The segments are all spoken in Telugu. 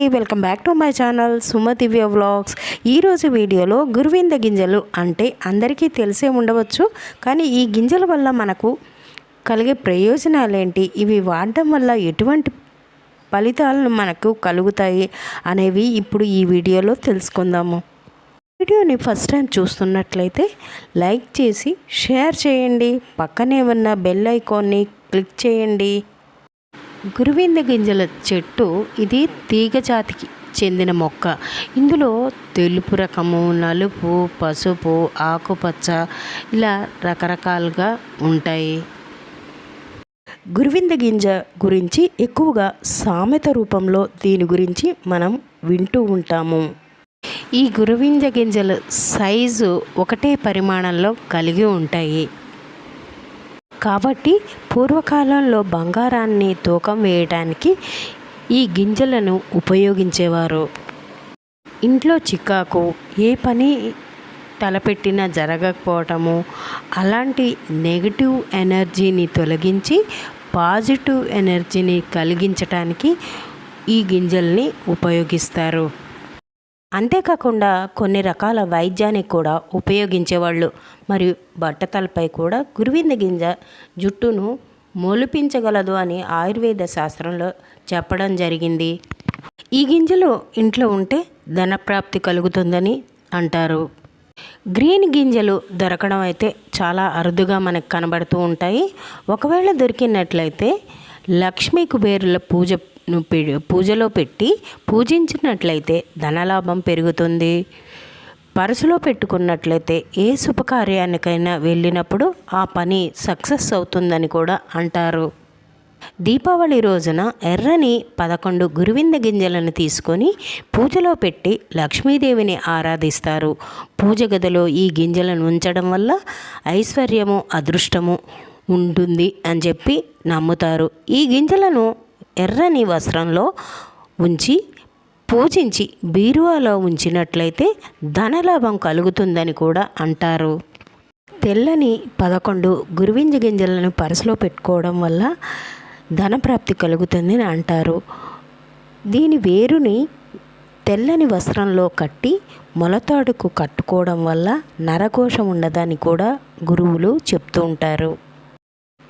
Welcome back to my channel Suma Divya vlogs ఈరోజు వీడియోలో గురువింద గింజలు అంటే అందరికీ తెలిసే ఉండవచ్చు కానీ ఈ గింజల వల్ల మనకు కలిగే ప్రయోజనాలు ఏంటి ఇవి వాడడం వల్ల ఎటువంటి ఫలితాలను మనకు కలుగుతాయి అనేవి ఇప్పుడు ఈ వీడియోలో తెలుసుకుందాము. వీడియోని ఫస్ట్ టైం చూస్తున్నట్లయితే లైక్ చేసి షేర్ చేయండి. పక్కనే ఉన్న బెల్ ఐకాన్ని క్లిక్ చేయండి. గురువింద గింజల చెట్టు ఇది తీగ జాతికి చెందిన మొక్క. ఇందులో తెలుపు రకము నలుపు పసుపు ఆకుపచ్చ ఇలా రకరకాలుగా ఉంటాయి. గురువింద గింజ గురించి ఎక్కువగా సామెత రూపంలో దీని గురించి మనం వింటూ ఉంటాము. ఈ గురువింద గింజల సైజు ఒకటే పరిమాణంలో కలిగి ఉంటాయి. కాబట్టి పూర్వకాలంలో బంగారాన్ని తూకం వేయడానికి ఈ గింజలను ఉపయోగించేవారు. ఇంట్లో చికాకు ఏ పని తలపెట్టినా జరగకపోవటము అలాంటి నెగిటివ్ ఎనర్జీని తొలగించి పాజిటివ్ ఎనర్జీని కలిగించటానికి ఈ గింజల్ని ఉపయోగిస్తారు. అంతేకాకుండా కొన్ని రకాల వైద్యానికి కూడా ఉపయోగించేవాళ్ళు. మరియు బట్టతలపై కూడా గురువింద గింజ జుట్టును మొలిపించగలదు అని ఆయుర్వేద శాస్త్రంలో చెప్పడం జరిగింది. ఈ గింజలు ఇంట్లో ఉంటే ధనప్రాప్తి కలుగుతుందని అంటారు. గ్రీన్ గింజలు దొరకడం అయితే చాలా అరుదుగా మనకు కనబడుతూ ఉంటాయి. ఒకవేళ దొరికినట్లయితే లక్ష్మీ కుబేరుల పూజ పూజలో పెట్టి పూజించినట్లయితే ధనలాభం పెరుగుతుంది. పరసులో పెట్టుకున్నట్లయితే ఏ శుభకార్యానికైనా వెళ్ళినప్పుడు ఆ పని సక్సెస్ అవుతుందని కూడా అంటారు. దీపావళి రోజున ఎర్రని పదకొండు గురువింద గింజలను తీసుకొని పూజలో పెట్టి లక్ష్మీదేవిని ఆరాధిస్తారు. పూజ గదిలో ఈ గింజలను ఉంచడం వల్ల ఐశ్వర్యము అదృష్టము ఉంటుంది అని చెప్పి నమ్ముతారు. ఈ గింజలను ఎర్రని వస్త్రంలో ఉంచి పూజించి బీరువాలో ఉంచినట్లయితే ధనలాభం కలుగుతుందని కూడా అంటారు. తెల్లని పదకొండు గురువింజ గింజలను పరసలో పెట్టుకోవడం వల్ల ధనప్రాప్తి కలుగుతుందని అంటారు. దీని వేరుని తెల్లని వస్త్రంలో కట్టి మొలతాడుకు కట్టుకోవడం వల్ల నరకోశం ఉండదని కూడా గురువులు చెప్తూ ఉంటారు.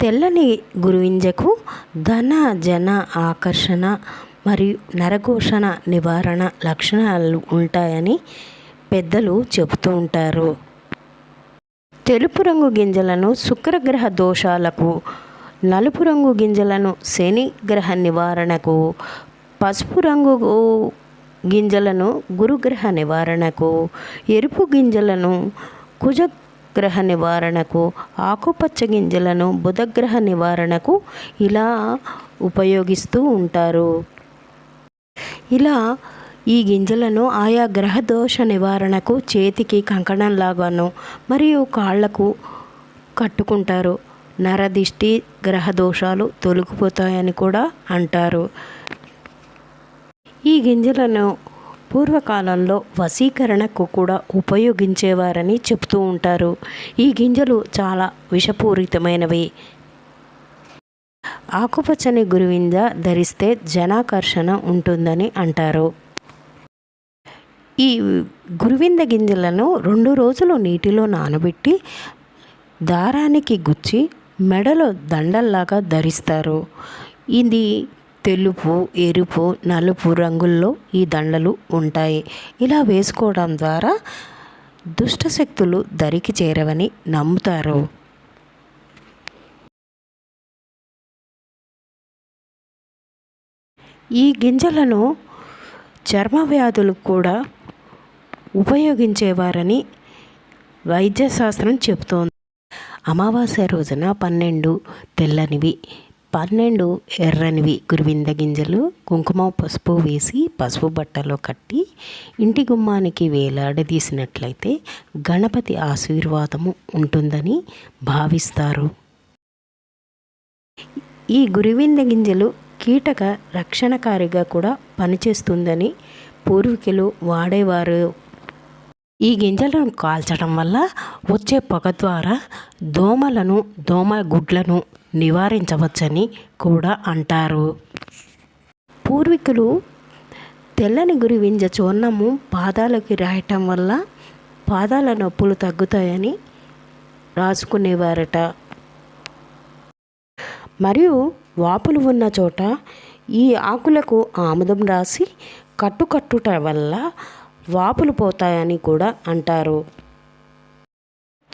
తెల్లని గురువింజకు ధన జన ఆకర్షణ మరియు నరఘోషణ నివారణ లక్షణాలు ఉంటాయని పెద్దలు చెబుతూ ఉంటారు. తెలుపు రంగు గింజలను శుక్రగ్రహ దోషాలకు నలుపు రంగు గింజలను శని గ్రహ నివారణకు పసుపు రంగు గింజలను గురుగ్రహ నివారణకు ఎరుపు గింజలను కుజ గ్రహ నివారణకు ఆకుపచ్చ గింజలను బుధగ్రహ నివారణకు ఇలా ఉపయోగిస్తూ ఉంటారు. ఇలా ఈ గింజలను ఆయా గ్రహ దోష నివారణకు చేతికి కంకణంలాగాను మరియు కాళ్ళకు కట్టుకుంటారు. నరదిష్టి గ్రహ దోషాలు తొలగిపోతాయని కూడా అంటారు. ఈ గింజలను పూర్వకాలంలో వశీకరణకు కూడా ఉపయోగించేవారని చెబుతూ ఉంటారు. ఈ గింజలు చాలా విషపూరితమైనవి. ఆకుపచ్చని గురువింద ధరిస్తే జనాకర్షణ ఉంటుందని అంటారు. ఈ గురువింద గింజలను రెండు రోజులు నీటిలో నానబెట్టి దారానికి గుచ్చి మెడలో దండల్లాగా ధరిస్తారు. ఇది తెలుపు ఎరుపు నలుపు రంగుల్లో ఈ దండలు ఉంటాయి. ఇలా వేసుకోవడం ద్వారా దుష్టశక్తులు దరికి చేరవని నమ్ముతారు. ఈ గింజలను చర్మ వ్యాధులకు కూడా ఉపయోగించేవారని వైద్యశాస్త్రం చెబుతోంది. అమావాస్య రోజున పన్నెండు తెల్లనివి పన్నెండు ఎర్రనివి గురువింద గింజలు కుంకుమ పసుపు వేసి పసుపు బట్టలో కట్టి ఇంటి గుమ్మానికి వేలాడదీసినట్లయితే గణపతి ఆశీర్వాదము ఉంటుందని భావిస్తారు. ఈ గురువింద గింజలు కీటక రక్షణకారిగా కూడా పనిచేస్తుందని పూర్వీకులు వాడేవారు. ఈ గింజలను కాల్చడం వల్ల వచ్చే పొగ ద్వారా దోమలను దోమ గుడ్లను నివారించవచ్చని కూడా అంటారు. పూర్వీకులు తెల్లని గురివింజ చూర్ణము పాదాలకి రాయటం వల్ల పాదాల నొప్పులు తగ్గుతాయని రాసుకునేవారట. మరియు వాపులు ఉన్న చోట ఈ ఆకులకు ఆముదం రాసి కట్టుకట్టుట వల్ల వాపులు పోతాయని కూడా అంటారు.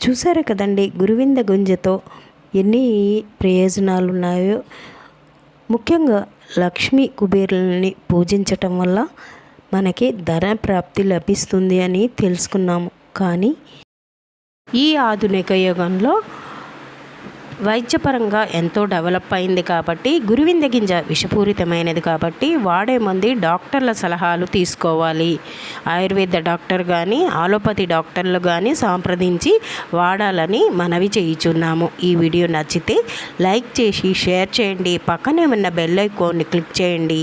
చూసారు కదండి గురువింద గుంజతో ఎన్ని ప్రయోజనాలు ఉన్నాయో ముఖ్యంగా లక్ష్మీ కుబేరులని పూజించటం వల్ల మనకి ధన ప్రాప్తి లభిస్తుంది అని తెలుసుకున్నాము. కానీ ఈ ఆధునిక యుగంలో వైద్యపరంగా ఎంతో డెవలప్ అయింది కాబట్టి గురువింద గింజ విషపూరితమైనది కాబట్టి వాడే మంది డాక్టర్ల సలహాలు తీసుకోవాలి. ఆయుర్వేద డాక్టర్ కానీ ఆలోపతి డాక్టర్లు కానీ సంప్రదించి వాడాలని మనవి చేయుచున్నాము. ఈ వీడియో నచ్చితే లైక్ చేసి షేర్ చేయండి. పక్కనే ఉన్న బెల్ ఐకాన్ని క్లిక్ చేయండి.